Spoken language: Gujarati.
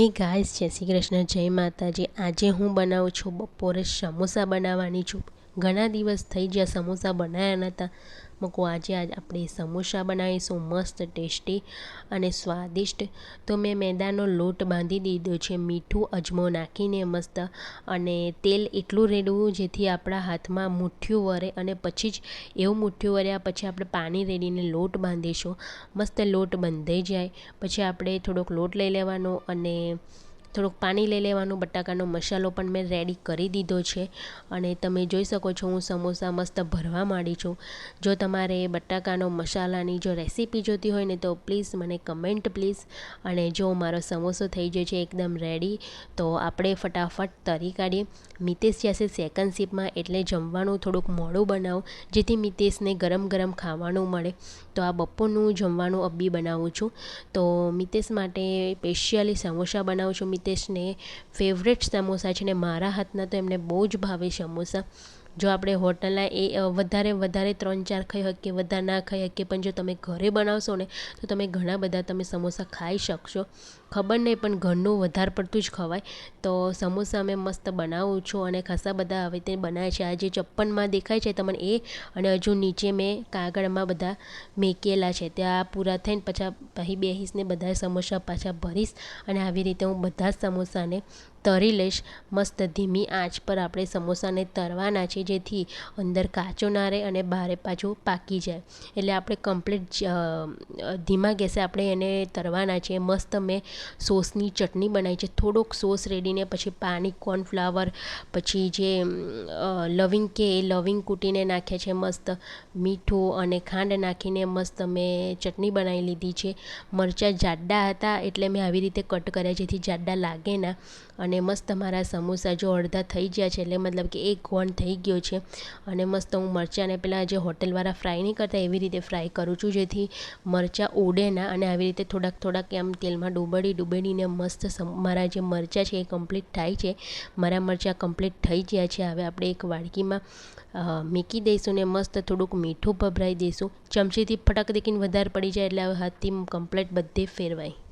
હે ગાઈસ જય શ્રી કૃષ્ણ, જય માતાજી. આજે હું બનાવું છું બપોરે સમોસા બનાવવાની છું. ઘણા દિવસ થઈ ગયા સમોસા બનાવ્યા નહોતા. મૂકો, આજે આજ આપણે સમોસા બનાવીશું, મસ્ત, ટેસ્ટી અને સ્વાદિષ્ટ. તો મેં મેદાનો લોટ બાંધી દીધો છે, મીઠું અજમો નાખીને મસ્ત અને તેલ એટલું રેડવું જેથી આપણા હાથમાં મુઠ્ઠું વરે અને પછી જ એવું મુઠ્ઠું વર્યા પછી આપણે પાણી રેડીને લોટ બાંધીશું. મસ્ત લોટ બંધાઈ જાય. પછી આપણે થોડોક લોટ લઈ લેવાનો અને થોડુંક પાણી લઈ લેવાનું, બટાકાનો મસાલો પણ મેં રેડી કરી દીધો છે. અને તમે જોઈ શકો છો, હું સમોસા મસ્ત ભરવા માંડી છું. જો તમારે બટાકાનો મસાલાની જો રેસીપી જોતી હોય ને તો પ્લીઝ મને કમેન્ટ પ્લીઝ અને જો મારો સમોસો થઈ ગયો છે એકદમ રેડી તો આપણે ફટાફટ તરી કાઢીએ. મિતેશ જશે સેકન્ડ શિપમાં એટલે જમવાનું થોડુંક મોડું બનાવું, જેથી મિતેશને ગરમ ગરમ ખાવાનું મળે. તો આ બપોરનું જમવાનું અબ્બી બનાવું છું. તો મિતેશ માટે સ્પેશિયલી સમોસા બનાવું છું. મિતેશને ફેવરેટ સમોસા છે ને મારા હાથના તો એમને બહુ જ ભાવે સમોસા. જો આપણે હોટલના એ વધારે વધારે ત્રણ ચાર ખાઈ શકીએ, વધારે ના ખાઈ શકીએ, પણ જો તમે ઘરે બનાવશો ને, તો તમે ઘણા બધા તમે સમોસા ખાઈ શકશો. ખબર નહીં, પણ ઘરનું વધારે પડતું જ ખવાય. તો સમોસા મેં મસ્ત બનાવું છું અને ખાસા બધા હવે તે બનાવે છે. આ જે ચપ્પનમાં દેખાય છે તમને એ, અને હજુ નીચે મેં કાગળમાં બધા મેકેલા છે. ત્યાં પૂરા થઈને પાછા પછી બેસીશને બધા સમોસા પાછા ભરીશ. અને આવી રીતે હું બધા સમોસાને તરી લઈશ. મસ્ત ધીમી આંચ પર આપણે સમોસાને તરવાના છે, જેથી અંદર કાચો ના રહે અને બહારે પાછું પાકી જાય. એટલે આપણે કમ્પ્લીટ ધીમા ગેસે આપણે એને તરવાના છે. મસ્ત મેં સોસની ચટણી બનાવી છે. થોડોક સોસ રેડીને પછી પાણી કોર્નફ્લાવર પછી જે લવિંગ કે એ લવિંગ કૂટીને નાખે છે મસ્ત. મીઠું અને ખાંડ નાખીને મસ્ત મેં ચટણી બનાવી લીધી છે. મરચાં જાડા હતા એટલે મેં આવી રીતે કટ કર્યા, જેથી જાડા લાગે ના. અને મસ્ત મારા સમોસા જો અડધા થઈ ગયા છે, એટલે મતલબ કે એક ગોણ થઈ ગયો છે. અને મસ્ત હું મરચાંને પહેલાં જે હોટલવાળા ફ્રાય નહીં કરતા, એવી રીતે ફ્રાય કરું છું, જેથી મરચાં ઉડે ના અને આવી રીતે થોડાક થોડાક એમ તેલમાં ડૂબડી ડૂબડીને મસ્ત મારા જે મરચાં છે એ કમ્પ્લીટ થાય છે. મારા મરચાં કમ્પ્લીટ થઈ ગયા છે. હવે આપણે એક વાડકીમાં મીકી દઈશું ને મસ્ત થોડુંક મીઠું ભભરાઈ દઈશું. ચમચીથી ફટક દેખીને વધારે પડી જાય, એટલે હવે હાથથી કમ્પ્લીટ બધે ફેરવાય.